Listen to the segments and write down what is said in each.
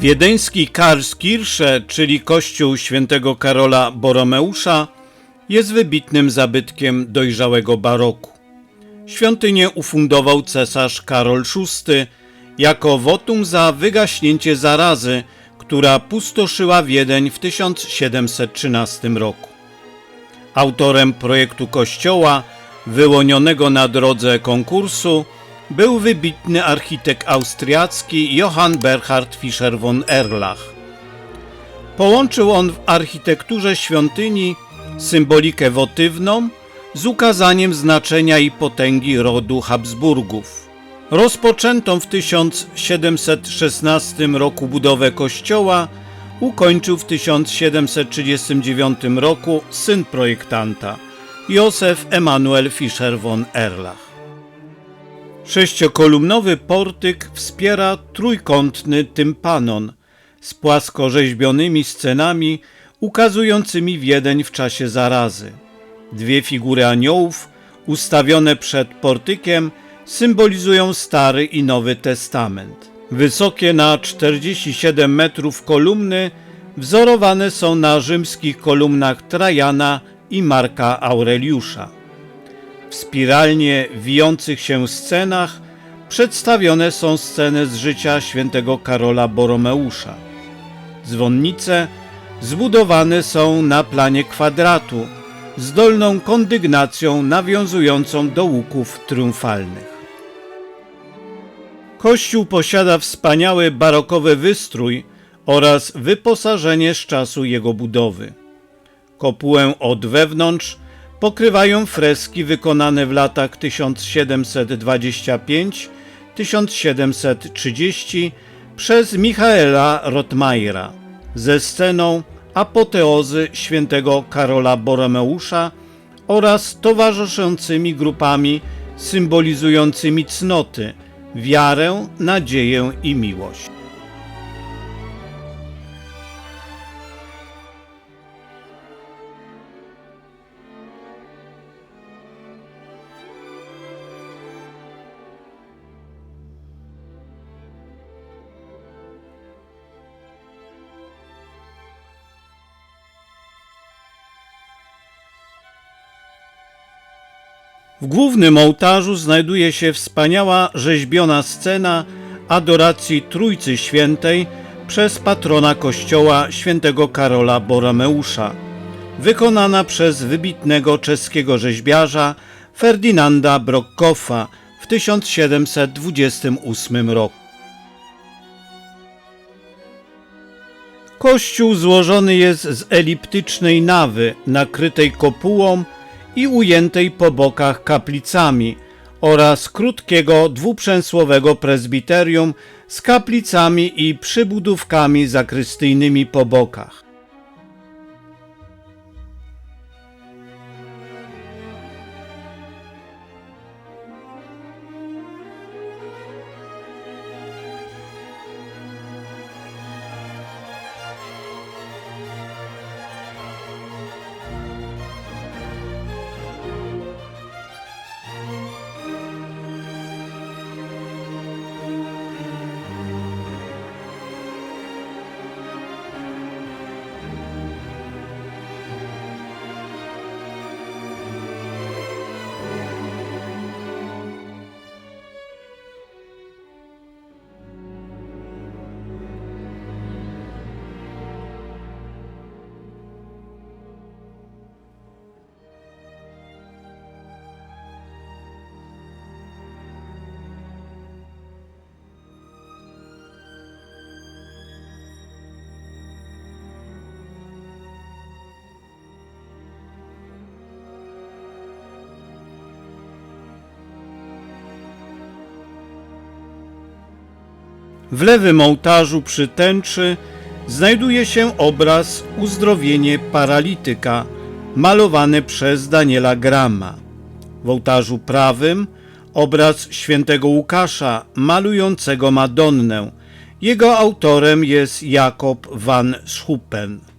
Wiedeński Karlskirche, czyli kościół świętego Karola Boromeusza, jest wybitnym zabytkiem dojrzałego baroku. Świątynię ufundował cesarz Karol VI jako wotum za wygaśnięcie zarazy, która pustoszyła Wiedeń w 1713 roku. Autorem projektu kościoła, wyłonionego na drodze konkursu, był wybitny architekt austriacki Johann Berhard Fischer von Erlach. Połączył on w architekturze świątyni symbolikę wotywną z ukazaniem znaczenia i potęgi rodu Habsburgów. Rozpoczętą w 1716 roku budowę kościoła ukończył w 1739 roku syn projektanta Józef Emanuel Fischer von Erlach. Sześciokolumnowy portyk wspiera trójkątny tympanon z płaskorzeźbionymi scenami ukazującymi Wiedeń w czasie zarazy. Dwie figury aniołów ustawione przed portykiem symbolizują Stary i Nowy Testament. Wysokie na 47 metrów kolumny wzorowane są na rzymskich kolumnach Trajana i Marka Aureliusza. W spiralnie wijących się scenach przedstawione są sceny z życia świętego Karola Boromeusza. Dzwonnice zbudowane są na planie kwadratu z dolną kondygnacją nawiązującą do łuków triumfalnych. Kościół posiada wspaniały barokowy wystrój oraz wyposażenie z czasu jego budowy. Kopułę od wewnątrz pokrywają freski wykonane w latach 1725-1730 przez Michaela Rotmajera ze sceną apoteozy świętego Karola Boromeusza oraz towarzyszącymi grupami symbolizującymi cnoty, wiarę, nadzieję i miłość. W głównym ołtarzu znajduje się wspaniała rzeźbiona scena adoracji Trójcy Świętej przez patrona kościoła świętego Karola Boromeusza, wykonana przez wybitnego czeskiego rzeźbiarza Ferdynanda Brockoffa w 1728 roku. Kościół złożony jest z eliptycznej nawy nakrytej kopułą i ujętej po bokach kaplicami oraz krótkiego dwuprzęsłowego prezbiterium z kaplicami i przybudówkami zakrystyjnymi po bokach. W lewym ołtarzu przy tęczy znajduje się obraz Uzdrowienie paralityka, malowany przez Daniela Grama. W ołtarzu prawym obraz świętego Łukasza malującego Madonnę. Jego autorem jest Jakob van Schuppen.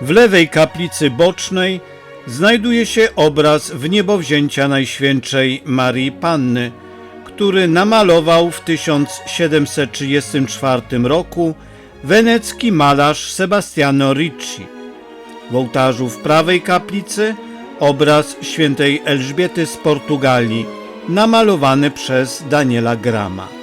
W lewej kaplicy bocznej znajduje się obraz w niebowzięcia Najświętszej Marii Panny, który namalował w 1734 roku wenecki malarz Sebastiano Ricci. W ołtarzu w prawej kaplicy obraz świętej Elżbiety z Portugalii, namalowany przez Daniela Grama.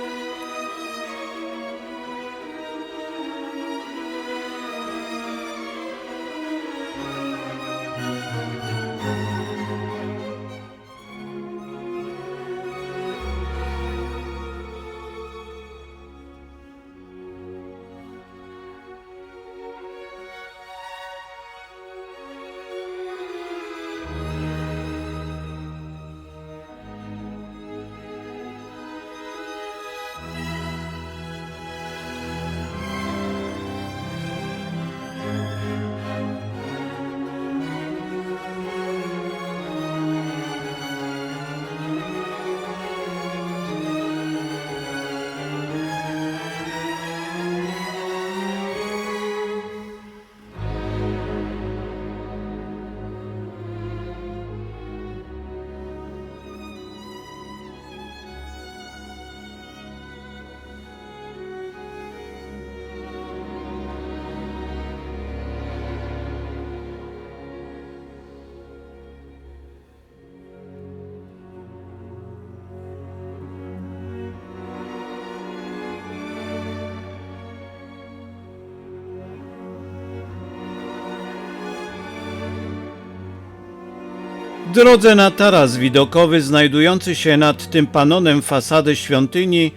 Drodze na taras widokowy znajdujący się nad tym panonem fasady świątyni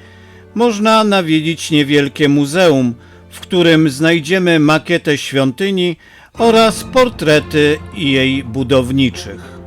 można nawiedzić niewielkie muzeum, w którym znajdziemy makietę świątyni oraz portrety jej budowniczych.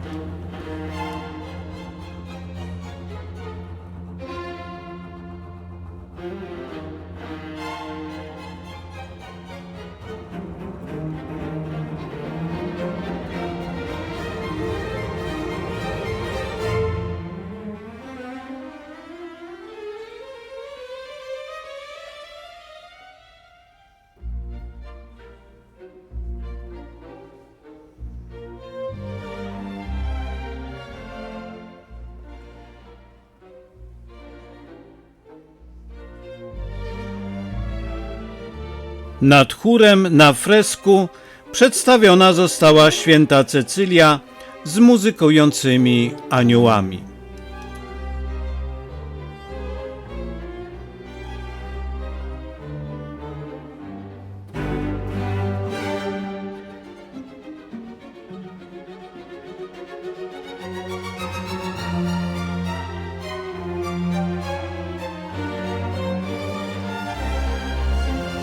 Nad chórem na fresku przedstawiona została święta Cecylia z muzykującymi aniołami.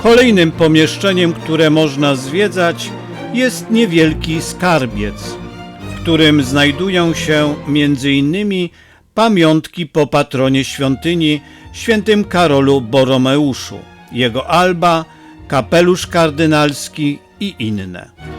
Kolejnym pomieszczeniem, które można zwiedzać, jest niewielki skarbiec, w którym znajdują się m.in. pamiątki po patronie świątyni świętym Karolu Boromeuszu, jego alba, kapelusz kardynalski i inne.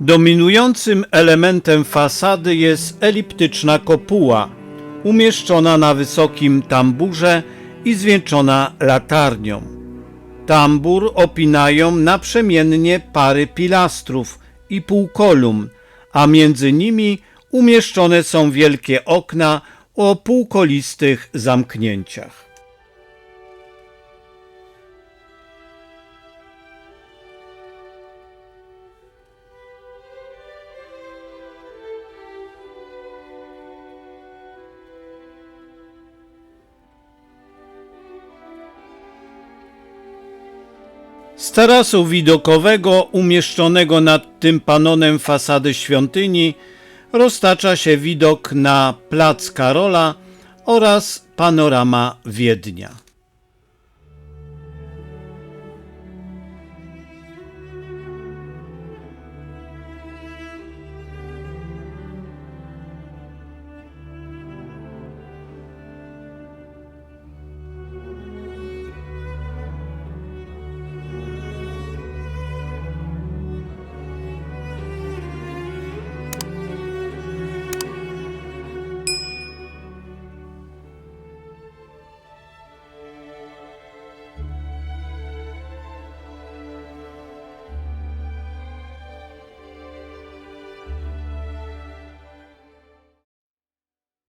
Dominującym elementem fasady jest eliptyczna kopuła, umieszczona na wysokim tamburze i zwieńczona latarnią. Tambur opinają naprzemiennie pary pilastrów i półkolumn, a między nimi umieszczone są wielkie okna o półkolistych zamknięciach. Z tarasu widokowego umieszczonego nad tym panonem fasady świątyni roztacza się widok na plac Karola oraz panorama Wiednia.